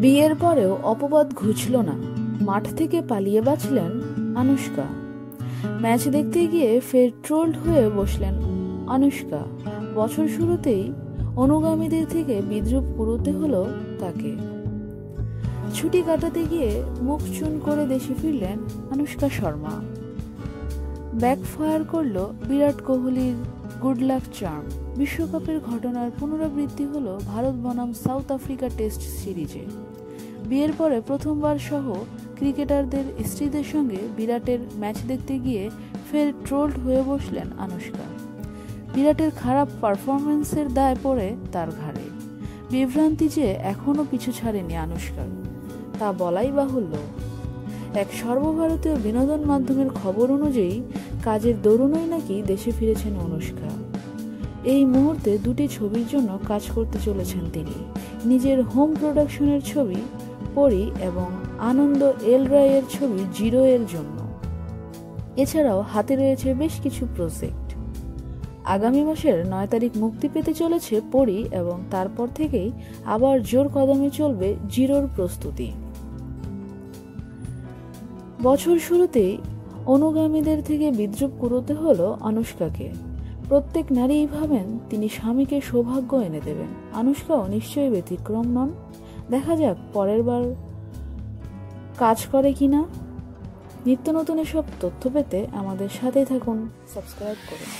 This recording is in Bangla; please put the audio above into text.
বিয়ের পরেও অপবাদ ঘুচল না। মাঠ থেকে পালিয়ে বাঁচলেন আনুষ্কা। ম্যাচ দেখতে গিয়ে ফের ট্রোল্ড হয়ে বসলেন আনুষ্কা। বছর শুরুতেই অনুগামীদের থেকে বিদ্রুপ পুরোতে হলো তাকে। ছুটি কাটাতে গিয়ে মুখ চুন করে দেশে ফিরলেন আনুষ্কা শর্মা। ব্যাকফায়ার করল বিরাট কোহলির গুড লাক চার্ম বিশ্বকাপের ঘটনার পুনরাবৃত্তি হল ভারত বনাম সাউথ আফ্রিকা টেস্ট সিরিজে। বিয়ের পরে প্রথমবার সহ ক্রিকেটারদের স্ত্রীদের সঙ্গে বিরাটের ম্যাচ দেখতে গিয়ে ফের ট্রোল্ড হয়ে বসলেন আনুষ্কা। বিরাটের খারাপ পারফরমেন্সের দায় পড়ে তার ঘাড়ে। বিভ্রান্তি যে এখনও পিছু ছাড়েনি আনুষ্কার তা বলাই বাহুল্য। এক সর্বভারতীয় বিনোদন মাধ্যমের খবর অনুযায়ী কাজের দরুণই নাকি দেশে ফিরেছেন অনুষ্কা। এই মুহূর্তে দুটি ছবির জন্য কাজ করতে চলেছেন তিনি। নিজের হোম প্রোডাকশনের ছবি, পরি এবং আনন্দ এল রায়ের ছবি জিরো এর জন্য। এছাড়াও হাতে রয়েছে বেশ কিছু প্রজেক্ট আগামী মাসের নয় তারিখ মুক্তি পেতে চলেছে পরি এবং তারপর থেকেই আবার জোর কদমে চলবে জিরোর প্রস্তুতি। বছর শুরুতেই অনুগামীদের থেকে বিদ্রুপ কুড়োতে হলো আনুষ্কাকে প্রত্যেক নারীই ভাবেন, তিনি স্বামীকে সৌভাগ্য এনে দেবেন। অনুষ্কাও নিশ্চয়ই ব্যতিক্রম নন। দেখা যাক পরের বার কাজ করে কি না নিত্য নতুন এসব তথ্য পেতে আমাদের সাথেই থাকুন। সাবস্ক্রাইব করুন।